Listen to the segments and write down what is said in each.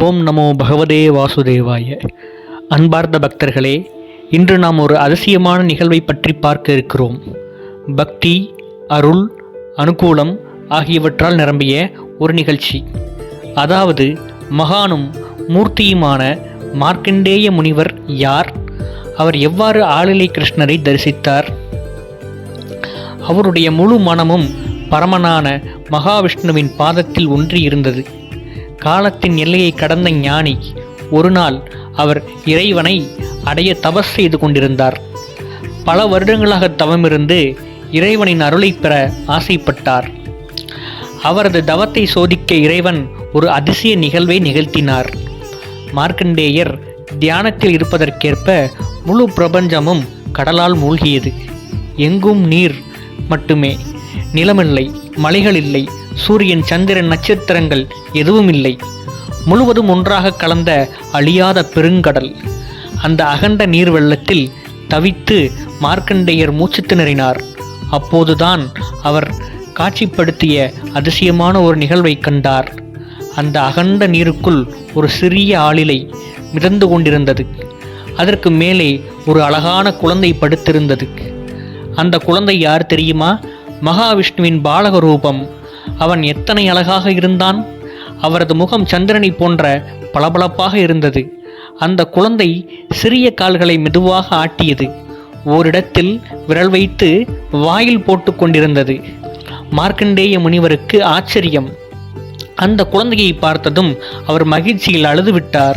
ஓம் நமோ பகவதே வாசுதேவாய. அன்பார்ந்த பக்தர்களே இன்று நாம் ஒரு அதிசயமான நிகழ்வை பற்றி பார்க்க இருக்கிறோம். பக்தி அருள் அனுகூலம் ஆகியவற்றால் நிரம்பிய ஒரு நிகழ்ச்சி. அதாவது மகானும் மூர்த்தியுமான மார்க்கண்டேய முனிவர் யார்? அவர் எவ்வாறு ஆளிலை கிருஷ்ணரை தரிசித்தார்? அவருடைய முழு மனமும் பரமனான மகாவிஷ்ணுவின் பாதத்தில் ஒன்றி இருந்தது காலத்தின் எல்லையை கடந்த ஞானி. ஒரு நாள் அவர் இறைவனை அடைய தபஸ் செய்து கொண்டிருந்தார். பல வருடங்களாக தவமிருந்து இறைவனின் அருளை பெற ஆசைப்பட்டார். அவரது தவத்தை சோதிக்க இறைவன் ஒரு அதிசய நிகழ்வை நிகழ்த்தினார். மார்க்கண்டேயர் தியானத்தில் இருப்பதற்கேற்ப முழு பிரபஞ்சமும் கடலால் மூழ்கியது. எங்கும் நீர் மட்டுமே. நிலமில்லை மலைகள் இல்லை சூரியன் சந்திரன் நட்சத்திரங்கள் எதுவும் இல்லை முழுவதும் ஒன்றாக கலந்த அழியாத பெருங்கடல். அந்த அகண்ட நீர் வெள்ளத்தில் தவித்து மார்க்கண்டேயர் மூச்சு திணறினார் அப்போதுதான் அவர் காட்சிப்படுத்திய அதிசயமான ஒரு நிகழ்வை கண்டார். அந்த அகண்ட நீருக்குள் ஒரு சிறிய ஆளிலை மிதந்து கொண்டிருந்தது. அதற்கு மேலே ஒரு அழகான குழந்தை படுத்திருந்தது. அந்த குழந்தை யார் தெரியுமா? மகாவிஷ்ணுவின் பாலக ரூபம் அவன் எத்தனை அழகாக இருந்தான்? அவரது முகம் சந்திரனை போன்ற பளபளப்பாக இருந்தது. அந்த குழந்தை சிறிய கால்களை மெதுவாக ஆட்டியது. ஓரிடத்தில் விரல் வைத்து வாயில் போட்டு கொண்டிருந்தது. மார்க்கண்டேய முனிவருக்கு ஆச்சரியம். அந்த குழந்தையை பார்த்ததும் அவர் மகிழ்ச்சியில் அழுதுவிட்டார்.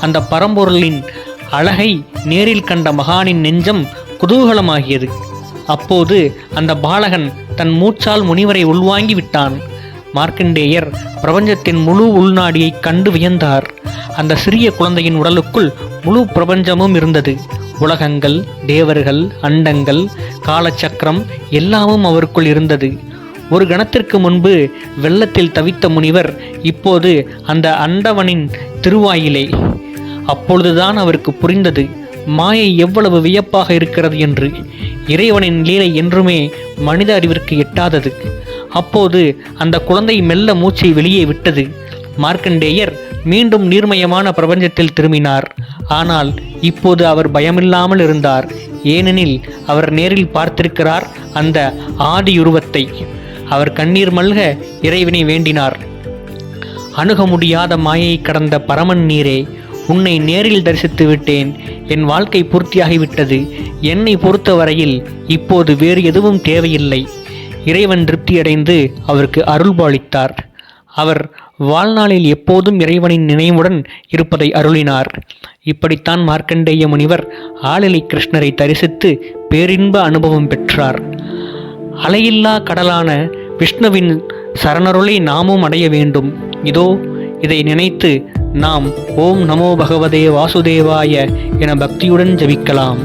அந்த பரம்பொருளின் அழகை நேரில் கண்ட மகானின் நெஞ்சம் குதூகலமாகியது. அப்போது அந்த பாலகன் தன் மூச்சால் முனிவரை உள்வாங்கி விட்டான். மார்க்கண்டேயர் பிரபஞ்சத்தின் முழு உள்நாடியை கண்டு வியந்தார். அந்த சிறிய குழந்தையின் உடலுக்குள் முழு பிரபஞ்சமும் இருந்தது. உலகங்கள் தேவர்கள் அண்டங்கள் காலச்சக்கரம் எல்லாமும் அவருக்குள் இருந்தது. ஒரு கணத்திற்கு முன்பு வெள்ளத்தில் தவித்த முனிவர் இப்போது அந்த அண்டவனின் திருவாயிலே. அப்பொழுதுதான் அவருக்கு புரிந்தது மாயை எவ்வளவு வியப்பாக இருக்கிறது என்று. இறைவனின் லீலை என்றுமே மனித அறிவிற்கு எட்டாதது. அப்போது அந்த குழந்தை மெல்ல மூச்சை வெளியே விட்டது. மார்க்கண்டேயர் மீண்டும் நீர்மயமான பிரபஞ்சத்தில் திரும்பினார். ஆனால் இப்போது அவர் பயமில்லாமல் இருந்தார். ஏனெனில் அவர் நேரில் பார்த்திருக்கிறார் அந்த ஆதியுருவத்தை. அவர் கண்ணீர் மல்க இறைவனை வேண்டினார். அணுக முடியாத மாயை கடந்த பரமன் நீரே உன்னை நேரில் தரிசித்து விட்டேன். என் வாழ்க்கை பூர்த்தியாகிவிட்டது. என்னை பொறுத்தவரையில் இப்போது வேறு எதுவும் தேவையில்லை. இறைவன் திருப்தியடைந்து அவருக்கு அருள்பாலித்தார். அவர் வாழ்நாளில் எப்போதும் இறைவனின் நினைவுடன் இருப்பதை அருளினார். இப்படித்தான் மார்க்கண்டேய முனிவர் ஆளிலை கிருஷ்ணரை தரிசித்து பேரின்ப அனுபவம் பெற்றார். அலையில்லா கடலான விஷ்ணுவின் சரணருளை நாமும் அடைய வேண்டும். இதோ இதை நினைத்து நாம் ஓம் நமோ பகவதே வாசுதேவாய என பக்தியுடன் ஜபிக்கலாம்.